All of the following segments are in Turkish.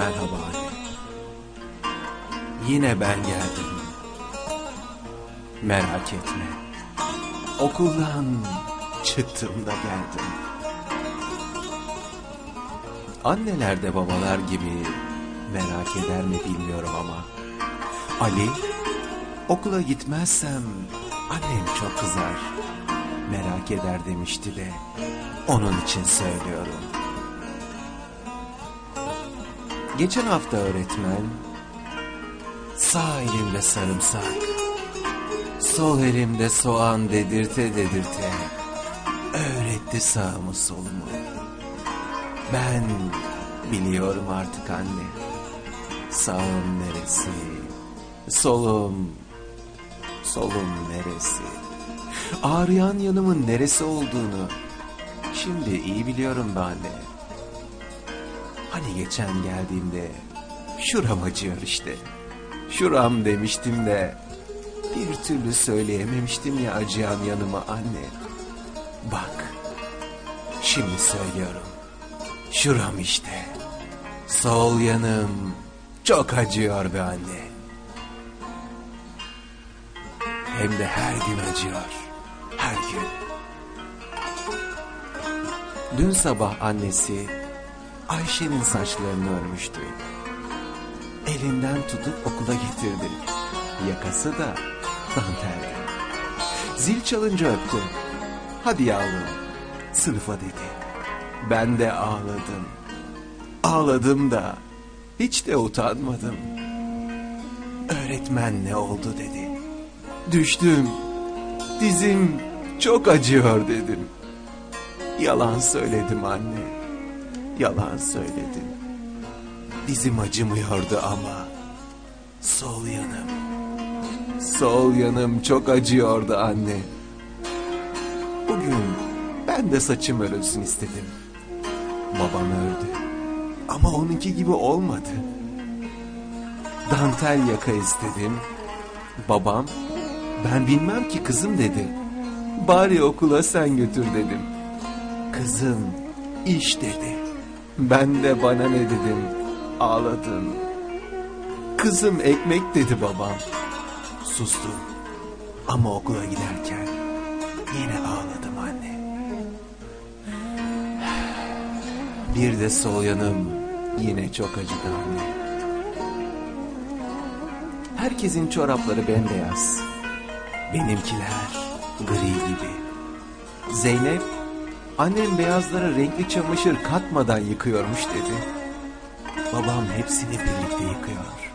Merhaba anne. Yine ben geldim. Merak etme. Okuldan çıktığımda geldim. Anneler de babalar gibi merak eder mi bilmiyorum ama. Ali, okula gitmezsem annem çok kızar. Merak eder demişti de onun için söylüyorum. Geçen hafta öğretmen sağ elimde sarımsak, sol elimde soğan dedirte dedirte öğretti sağımı solumu. Ben biliyorum artık anne. Sağım neresi, solum, solum neresi. Ağrıyan yanımın neresi olduğunu şimdi iyi biliyorum be anne. Hani geçen geldiğimde şuram acıyor işte. Şuram demiştim de bir türlü söyleyememiştim ya acıyan yanıma anne. Bak şimdi söylüyorum. Şuram işte. Sol yanım çok acıyor be anne. Hem de her gün acıyor. Her gün. Dün sabah annesi Ayşe'nin saçlarını örmüştü. Elinden tutup okula getirdi. Yakası da danteldi. Zil çalınca öptü. Hadi yavrum sınıfa dedi. Ben de ağladım. Ağladım da hiç de utanmadım. Öğretmen ne oldu dedi. Düştüm. Dizim çok acıyor dedim. Yalan söyledim anne. Yalan söyledim. Dizim acımıyordu ama sol yanım. Sol yanım çok acıyordu anne. Bugün ben de saçım örülsün istedim. Babam ördü. Ama onunki gibi olmadı. Dantel yaka istedim. Babam ben bilmem ki kızım dedi. Bari okula sen götür dedim. Kızım iş dedi. Ben de bana ne dedim. Ağladım. Kızım ekmek dedi babam. Sustum. Ama okula giderken yine ağladım anne. Bir de sol yanım yine çok acıdı anne. Herkesin çorapları bembeyaz. Benimkiler gri gibi. Zeynep, annem beyazlara renkli çamaşır katmadan yıkıyormuş dedi. Babam hepsini birlikte yıkıyor.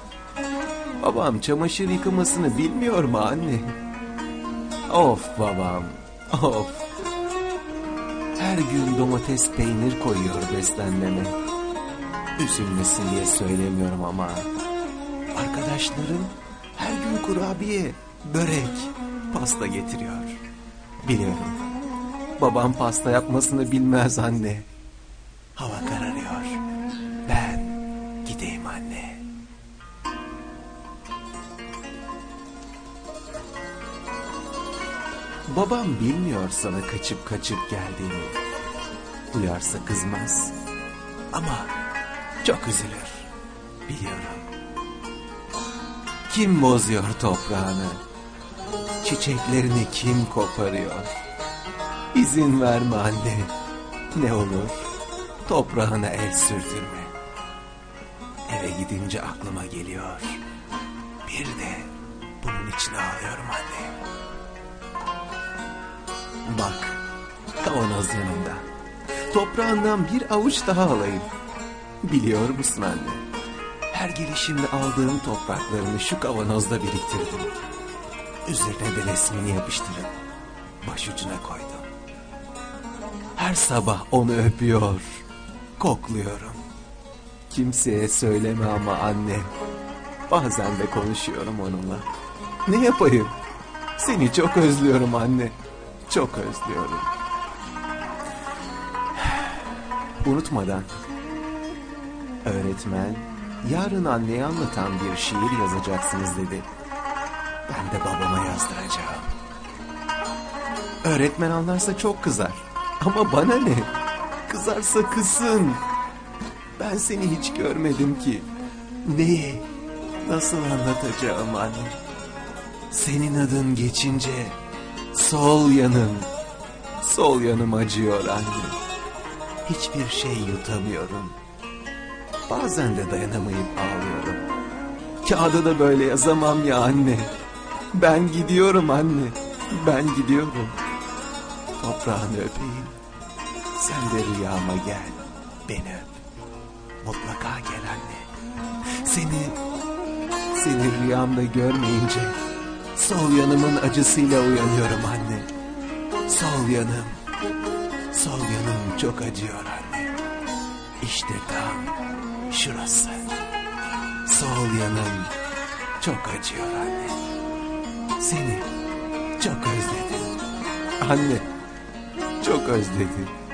Babam çamaşır yıkamasını bilmiyor mu anne? Of babam, of. Her gün domates peynir koyuyor beslenmeme. Üzülmesin diye söylemiyorum ama. Arkadaşlarım her gün kurabiye, börek, pasta getiriyor. Biliyorum. Babam pasta yapmasını bilmez anne. Hava kararıyor. Ben gideyim anne. Babam bilmiyor sana kaçıp kaçıp geldiğimi. Duyarsa kızmaz. Ama çok üzülür. Biliyorum. Kim bozuyor toprağını? Çiçeklerini kim koparıyor? İzin verme anne. Ne olur toprağına el sürdürme. Eve gidince aklıma geliyor. Bir de bunun için ağlıyorum anne. Bak kavanoz yanında. Toprağından bir avuç daha alayım. Biliyor musun anne? Her gelişimde aldığım topraklarını şu kavanozda biriktirdim. Üzerine de resmini yapıştırıp başucuna koydum. Her sabah onu öpüyor, kokluyorum. Kimseye söyleme ama anne. Bazen de konuşuyorum onunla. Ne yapayım? Seni çok özlüyorum anne. Çok özlüyorum. Unutmadan. Öğretmen yarın anneye anlatan bir şiir yazacaksınız dedi. Ben de babama yazdıracağım. Öğretmen anlarsa çok kızar. Ama bana ne? Kızarsa kızsın. Ben seni hiç görmedim ki. Neyi? Nasıl anlatacağım anne? Senin adın geçince sol yanım, sol yanım acıyor anne. Hiçbir şey yutamıyorum. Bazen de dayanamayıp ağlıyorum. Kağıda da böyle yazamam ya anne. Ben gidiyorum anne. Ben gidiyorum. Toprağını öpeyim. Sen de rüyama gel. Beni öp. Mutlaka gel anne. Seni, seni rüyamda görmeyince sol yanımın acısıyla uyanıyorum anne. Sol yanım, sol yanım çok acıyor anne. İşte tam şurası. Sol yanım çok acıyor anne. Seni çok özledim. Anne, çok özledim.